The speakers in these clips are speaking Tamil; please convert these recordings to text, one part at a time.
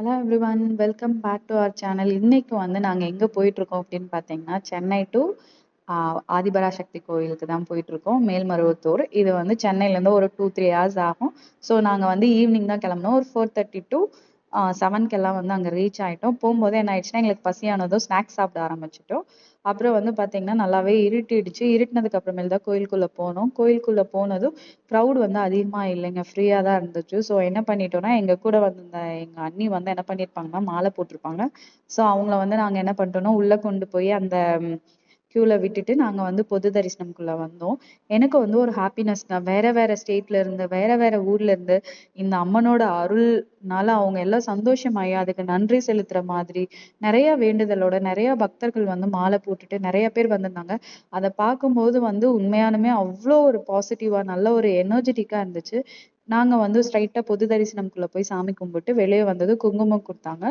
Hello everyone welcome back to our channel இன்னைக்கு வந்து நாங்கள் எங்கே போயிட்டுருக்கோம் அப்படின்னு பார்த்தீங்கன்னா சென்னை டு ஆதிபராசக்தி கோயிலுக்கு தான் போயிட்டுருக்கோம் மேல்மருவத்தூர். இது வந்து சென்னையிலேருந்து ஒரு டூ த்ரீ ஹவர்ஸ் ஆகும். ஸோ நாங்கள் வந்து ஈவினிங் தான் கிளம்புனோம். ஒரு ஃபோர் தேர்ட்டி டு செவன்க்கெல்லாம் வந்து அங்கே ரீச் ஆகிட்டோம் போகும்போது என்ன ஆயிடுச்சுன்னா எங்களுக்கு பசியானதும் ஸ்நாக்ஸ் சாப்பிட ஆரம்பிச்சிட்டோம். அப்புறம் வந்து பார்த்தீங்கன்னா நல்லாவே இருட்டிடுச்சு. இருட்டினதுக்கு அப்புறமேல் தான் கோயிலுக்குள்ளே போனோம். கோயிலுக்குள்ளே போனதும் க்ரௌட் வந்து அதிகமாக இல்லைங்க. ஃப்ரீயாக தான் இருந்துச்சு. ஸோ என்ன பண்ணிட்டோம்னா எங்கள் கூட வந்திருந்த எங்கள் அண்ணி வந்து என்ன பண்ணியிருப்பாங்கன்னா மாலை போட்டிருப்பாங்க. ஸோ அவங்கள வந்து நாங்கள் என்ன பண்ணிட்டோம்னா உள்ளே கொண்டு போய் அந்த க்யூவில் விட்டுட்டு நாங்கள் வந்து பொது தரிசனம்குள்ளே வந்தோம். எனக்கு வந்து ஒரு ஹாப்பினஸ் தான். வேறு வேறு ஸ்டேட்ல இருந்து வேற வேறு ஊர்ல இருந்து இந்த அம்மனோட அருள்னால அவங்க எல்லாம் சந்தோஷமாயி அதுக்கு நன்றி செலுத்துகிற மாதிரி நிறைய வேண்டுதலோட நிறைய பக்தர்கள் வந்து மாலை போட்டுட்டு நிறைய பேர் வந்திருந்தாங்க. அதை பார்க்கும்போது வந்து உண்மையானுமே அவ்வளோ ஒரு பாசிட்டிவாக நல்ல ஒரு எனர்ஜெட்டிக்காக இருந்துச்சு. நாங்கள் வந்து ஸ்ட்ரைட்டாக பொது தரிசனம்குள்ளே போய் சாமி கும்பிட்டு வெளியே வந்ததும் குங்குமம் கொடுத்தாங்க.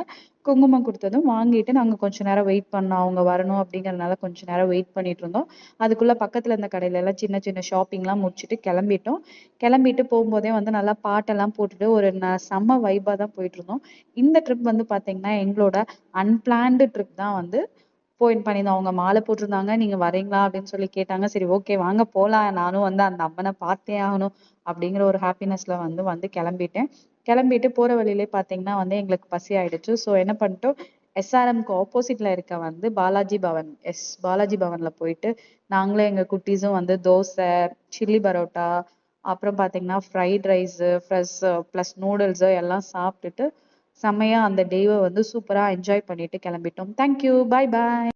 குங்குமம் கொடுத்ததும் வாங்கிட்டு நாங்கள் கொஞ்ச நேரம் வெயிட் பண்ணோம். அவங்க வரணும் அப்படிங்கறதுனால கொஞ்ச நேரம் வெயிட் பண்ணிட்டு இருந்தோம். அதுக்குள்ளே பக்கத்தில் இருந்த கடையில எல்லாம் சின்ன சின்ன ஷாப்பிங்லாம் முடிச்சுட்டு கிளம்பிட்டோம். கிளம்பிட்டு போகும்போதே வந்து நல்லா பாட்டெல்லாம் போட்டுட்டு ஒரு ந செம்ம வைபாக தான் போயிட்டு இருந்தோம். இந்த ட்ரிப் வந்து பார்த்தீங்கன்னா எங்களோட அன்பிளான்டு ட்ரிப் தான் வந்து போயின் பண்ணியிருந்தோம். அவங்க மாலை போட்டிருந்தாங்க. நீங்க வரீங்களா? அப்படின்னு சொல்லி கேட்டாங்க. சரி ஓகே வாங்க போலாம். நானும் வந்து அந்த அம்மனை பார்த்தே ஆகணும் அப்படிங்கிற ஒரு ஹாப்பினஸ்ல வந்து வந்து கிளம்பிட்டேன். கிளம்பிட்டு போற வழியிலே பாத்தீங்கன்னா வந்து எங்களுக்கு பசி ஆயிடுச்சு. ஸோ என்ன பண்ணிட்டோம்? எஸ்ஆர்எம்க்கு ஆப்போசிட்ல இருக்க வந்து பாலாஜி பவன் எஸ் பாலாஜி பவன்ல போயிட்டு நாங்களே எங்க குட்டீஸும் வந்து தோசை சில்லி பரோட்டா அப்புறம் பாத்தீங்கன்னா fried rice plus plus noodles எல்லாம் சாப்பிட்டுட்டு செம்மையா அந்த டேவை வந்து சூப்பரா என்ஜாய் பண்ணிட்டு கிளம்பிட்டோம். தேங்க்யூ பாய் பாய்